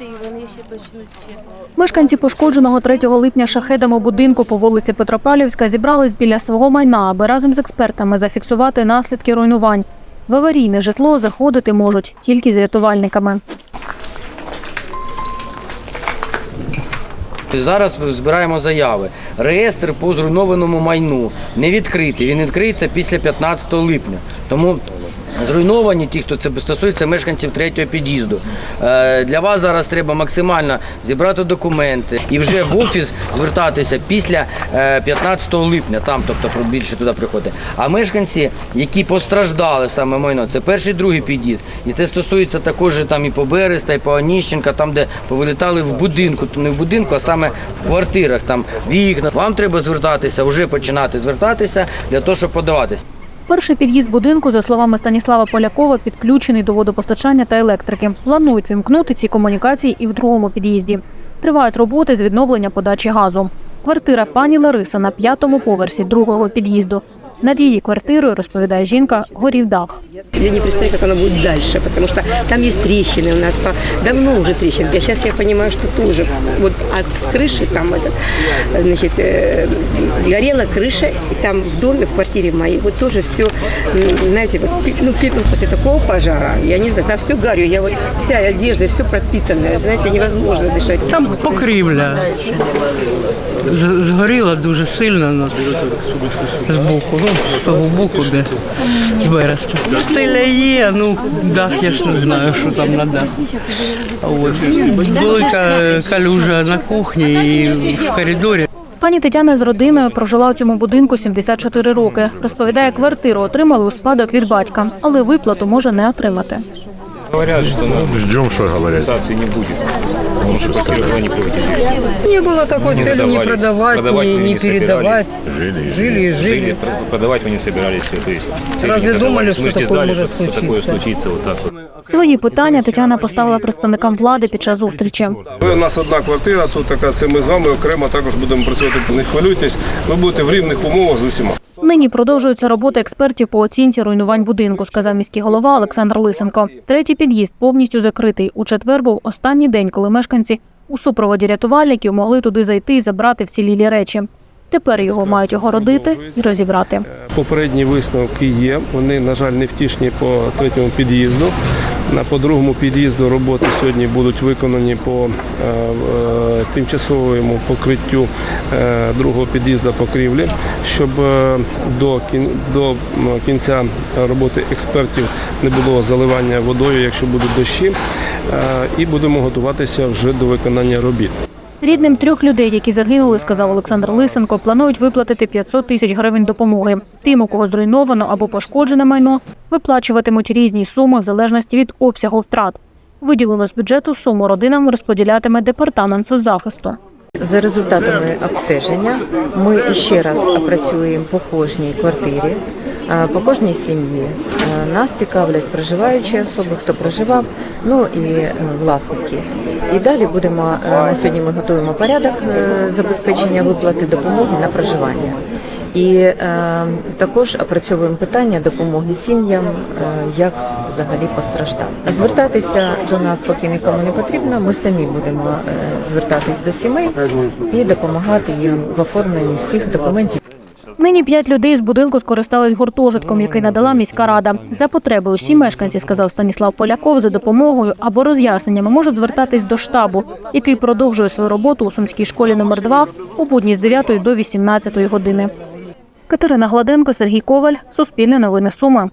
і вони ще почнуть. Мешканці пошкодженого 3 липня шахедами будинку по вулиці Петропавлівська зібрались біля свого майна, аби разом з експертами зафіксувати наслідки руйнувань. В аварійне житло заходити можуть тільки з рятувальниками. Зараз збираємо заяви. Реєстр по зруйнованому майну не відкритий. Він відкриється після 15 липня. Тому зруйновані ті, хто це стосується мешканців третього під'їзду. Е, Для вас зараз треба максимально зібрати документи і вже в офіс звертатися після е, 15 липня. Там, тобто, більше туди приходить. А мешканці, які постраждали саме майно, це перший, другий під'їзд. І це стосується також там і по Береста, і по Оніщенка, там, де повилітали в будинку, то не в будинку, а саме в квартирах, там вікна. Вам треба звертатися, вже починати звертатися для того, щоб подаватися. Перший під'їзд будинку, за словами Станіслава Полякова, підключений до водопостачання та електрики. Планують вімкнути ці комунікації і в другому під'їзді. Тривають роботи з відновлення подачі газу. Квартира пані Лариса на п'ятому поверсі другого під'їзду. Над її квартирою, розповідає жінка, горів дах. Я не представляю, как оно будет дальше, потому что там есть трещины у нас, по- давно уже трещины. А сейчас я понимаю, что тоже вот от крыши там этот, значит, э, горела крыша, и там в доме, в квартире моей, вот тоже все, знаете, вот, пе- ну, пепел после такого пожара, я не знаю, там все горю, я вот вся одежда, все пропитанная, знаете, невозможно дышать. Там покрівля. З- Згоріла дуже сильно ну, з боку, З того боку, де з береста. Стиля є, ну дах я ж не знаю, що там на дах. От. Велика калюжа на кухні і в коридорі. Пані Тетяна з родиною прожила у цьому будинку 74 роки. Розповідає, квартиру отримали у спадок від батька, але виплату може не отримати. Говорят, что ну, Ждем, что говорят. компенсации не будет, потому что квартира была не приватизирована. Не было такой Не цели не сдавались. продавать, Продавать не, вы не не передавать. Жили, Жили и жили. Жили, пр- продавать вы не собирались. То есть цели Разве не думали, задавались. Мы что же не такое знали, может что, что такое случиться? случится вот так вот. Свої питання Тетяна поставила представникам влади під час зустрічі. Ви у нас одна квартира, тут така це ми з вами окремо також будемо працювати. Не хвилюйтесь, ви будете в рівних умовах з усіма. Нині продовжуються роботи експертів по оцінці руйнувань будинку, сказав міський голова Олександр Лисенко. Третій під'їзд повністю закритий. У четвер був останній день, коли мешканці у супроводі рятувальників могли туди зайти і забрати вцілілі речі. Тепер його мають огородити і розібрати. Попередні висновки є. Вони, на жаль, не втішні по третьому під'їзду. На по другому під'їзду роботи сьогодні будуть виконані по е, е, тимчасовому покриттю е, другого під'їзду покрівлі, щоб до, до кінця роботи експертів не було заливання водою, якщо будуть дощі. І будемо готуватися вже до виконання робіт. Рідним трьох людей, які загинули, сказав Олександр Лисенко, планують виплатити 500 тисяч гривень допомоги. Тим, у кого зруйновано або пошкоджене майно, виплачуватимуть різні суми в залежності від обсягу втрат. Виділену з бюджету суму родинам розподілятиме департамент соцзахисту. За результатами обстеження ми ще раз опрацюємо по кожній квартирі, по кожній сім'ї. Нас цікавлять проживаючі особи, хто проживав, ну і е, власники. І далі будемо е, на сьогодні. Ми готуємо порядок е, забезпечення виплати допомоги на проживання. І е, також опрацьовуємо питання допомоги сім'ям, е, як взагалі постраждав. Звертатися до нас поки нікому не потрібно. Ми самі будемо е, звертатись до сімей і допомагати їм в оформленні всіх документів. Нині п'ять людей з будинку скористались гуртожитком, який надала міська рада. За потреби усі мешканці, сказав Станіслав Поляков, за допомогою або роз'ясненнями можуть звертатись до штабу, який продовжує свою роботу у сумській школі номер 2 у будні з 9 до 18 години. Катерина Гладенко, Сергій Коваль, Суспільне новини Суми.